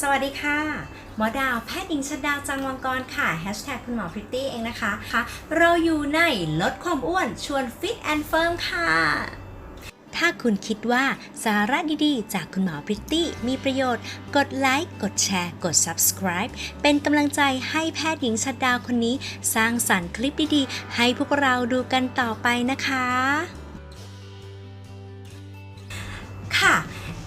สวัสดีค่ะ หมอดาวแพทย์หญิงชดาวจังวังกรค่ะแฮชแท็กคุณหมอพริตตี้เองนะคะคะ เราอยู่ในลดความอ้วนชวนฟิตแอนด์เฟิร์มค่ะถ้าคุณคิดว่าสาระดีๆ จากคุณหมอพริตตี้มีประโยชน์ กดไลค์ กดแชร์ กด subscribe เป็นกำลังใจให้แพทย์หญิงชัดดาวคนนี้ สร้างสรรค์คลิปดีๆ ให้พวกเราดูกันต่อไปนะคะ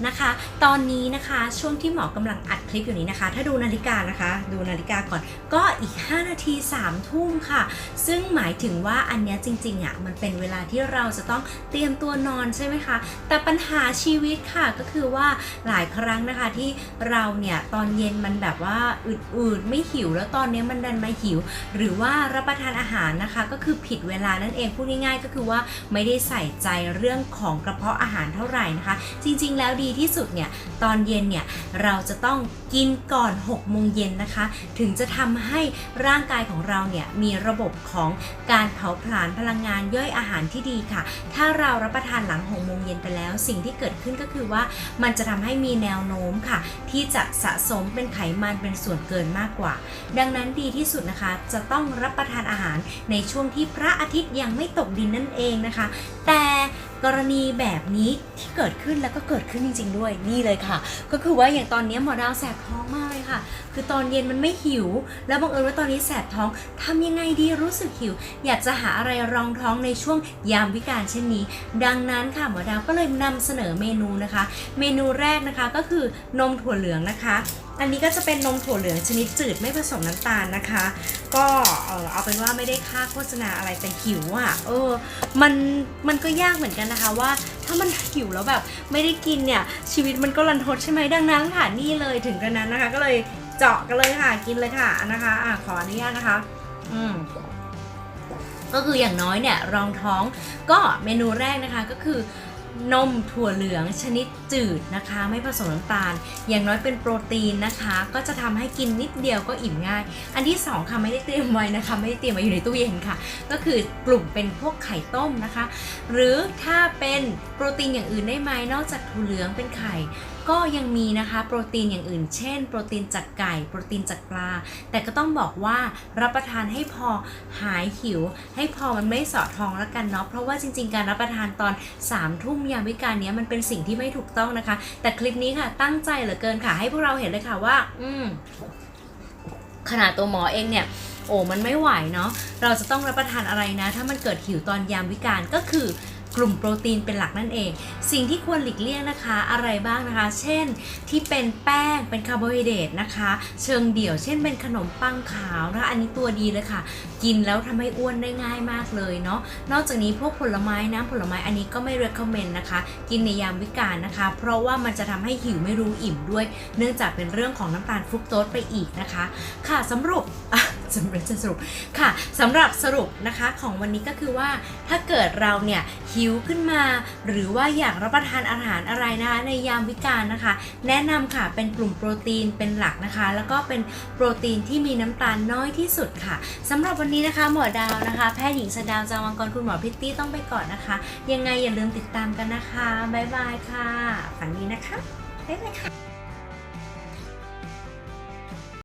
นะคะ ตอนนี้นะคะช่วงที่หมอกำลังอัดคลิปอยู่นี้นะคะ ถ้าดูนาฬิกานะคะ ดูนาฬิกาก่อนก็อีก 5 นาที3ทุ่มค่ะ ซึ่งหมายถึงว่าอันเนี้ยจริงๆอะมันเป็นเวลาที่เราจะต้องเตรียมตัวนอนใช่ไหมคะ แต่ปัญหาชีวิตค่ะก็คือว่าหลายครั้งนะคะที่เราเนี่ยตอนเย็นมันแบบว่าอืดๆไม่หิวแล้วตอนนี้มันดันมาหิว หรือว่ารับประทานอาหารนะคะ ก็คือผิดเวลานั่นเองพูดง่ายๆ ก็คือว่าไม่ได้ใส่ใจเรื่องของกระเพาะอาหารเท่าไหร่นะคะ จริง ๆ แล้วดีีที่สุดเนี่ยตอนเย็นเนี่ยเราจะต้องกินก่อน6โมงเย็นนะคะ ถึงจะทำให้ร่างกายของเราเนี่ยมีระบบของการเผาผลาญพลังงานย่อยอาหารที่ดีค่ะ ถ้าเรารับประทานหลัง6โมงเย็นไปแล้ว สิ่งที่เกิดขึ้นก็คือว่ามันจะทำให้มีแนวโน้มค่ะ ที่จะสะสมเป็นไขมันเป็นส่วนเกินมากกว่า ดังนั้นดีที่สุดนะคะ จะต้องรับประทานอาหารในช่วงที่พระอาทิตย์ยังไม่ตกดินนั่นเองนะคะ แต่กรณีแบบนี้ เกิดขึ้นแล้วก็เกิดขึ้นจริง ๆ ด้วยนี่เลยค่ะ ก็คือว่าอย่างตอนนี้หมอดาวแสบท้องมากเลยค่ะ คือตอนเย็นมันไม่หิว แล้วบังเอิญว่าตอนนี้แสบท้องทำยังไงดีรู้สึกหิว อยากจะหาอะไรรองท้องในช่วงยามวิกาลเช่นนี้ ดังนั้นค่ะหมอดาวก็เลยนำเสนอเมนูนะคะ เมนูแรกนะคะก็คือนมถั่วเหลืองนะคะ อันนี้ก็จะเป็นนมถั่วเหลืองชนิดจืดไม่ผสมน้ำตาลนะคะ ก็เออเอาเป็นว่าไม่ได้ค่าโฆษณาอะไรแต่หิวอะ่ะเออมันมันก็ยากเหมือนกันนะคะว่า ถ้ามันหิวแล้วแบบไม่ได้กินเนี่ยชีวิตมันก็รันทดใช่ไหมดังนั้นค่ะนี่เลยถึงกระนั้นนะคะ ก็เลยเจาะกันเลยค่ะกินเลยค่ะนะคะอะขออนุญาตนะคะ อืมก็คืออย่างน้อยเนี่ยรองท้องก็เมนูแรกนะคะก็คือ นมถั่วเหลืองชนิดจืดนะคะ ไม่ผสมน้ำตาล อย่างน้อยเป็นโปรตีนนะคะ ก็จะทำให้กินนิดเดียวก็อิ่มง่าย อันที่สองค่ะไม่ได้เตรียมไว้นะคะ ไม่ได้เตรียมไว้อยู่ในตู้เย็นค่ะ ก็คือกลุ่มเป็นพวกไข่ต้มนะคะ หรือถ้าเป็นโปรตีนอย่างอื่นได้ไหมนอกจากถั่วเหลืองเป็นไข่ ก็ยังมีนะคะโปรตีนอย่างอื่น เช่น โปรตีนจากไก่ โปรตีนจากปลา แต่ก็ต้องบอกว่ารับประทานให้พอหายหิว ให้พอมันไม่เสาะท้องแล้วกันเนาะเพราะว่าจริง ๆ การรับประทานตอน3ามทุ่มยามวิกาลเนี้ยมันเป็นสิ่งที่ไม่ถูกต้องนะคะ แต่คลิปนี้ค่ะตั้งใจเหลือเกินค่ะ ให้พวกเราเห็นเลยค่ะว่า อืมขนาดตัวหมอเองเนี่ยโอ้มันไม่ไหวเนาะเราจะต้องรับประทานอะไรนะ ถ้ามันเกิดหิวตอนยามวิกาลก็คือ กลุ่มโปรตีนเป็นหลักนั่นเอง สิ่งที่ควรหลีกเลี่ยงนะคะอะไรบ้างนะคะ เช่นที่เป็นแป้งเป็นคาร์โบไฮเดรตนะคะ เชิงเดี่ยว เช่นเป็นขนมปังขาวนะคะอันนี้ตัวดีเลยค่ะ กินแล้วทำให้อ้วนได้ง่ายมากเลยเนาะนอกจากนี้พวกผลไม้น้ำผลไม้อันนี้ก็ไม่ recommend นะคะ กินในยามวิกาลนะคะ เพราะว่ามันจะทำให้หิวไม่รู้อิ่มด้วย เนื่องจากเป็นเรื่องของน้ำตาลฟรุกโตสไปอีกนะคะ ค่ะสรุป สำเร็จจะสรุปค่ะสำหรับสรุปนะคะของวันนี้ก็คือว่าถ้าเกิดเราเนี่ยหิวขึ้นมา หรือว่าอยากรับประทานอาหารอะไรนะคะในยามวิกาลนะคะ แนะนำค่ะเป็นกลุ่มโปรตีนเป็นหลักนะคะ แล้วก็เป็นโปรตีนที่มีน้ำตาลน้อยที่สุดค่ะสำหรับวันนี้นะคะหมอดาวนะคะแพทย์หญิงสดาวจาวังกรคุณหมอพิตตี้ต้องไปก่อนนะคะ ยังไงอย่าลืมติดตามกันนะคะบ๊ายบายค่ะฝันดีนะคะบ๊ายบายค่ะ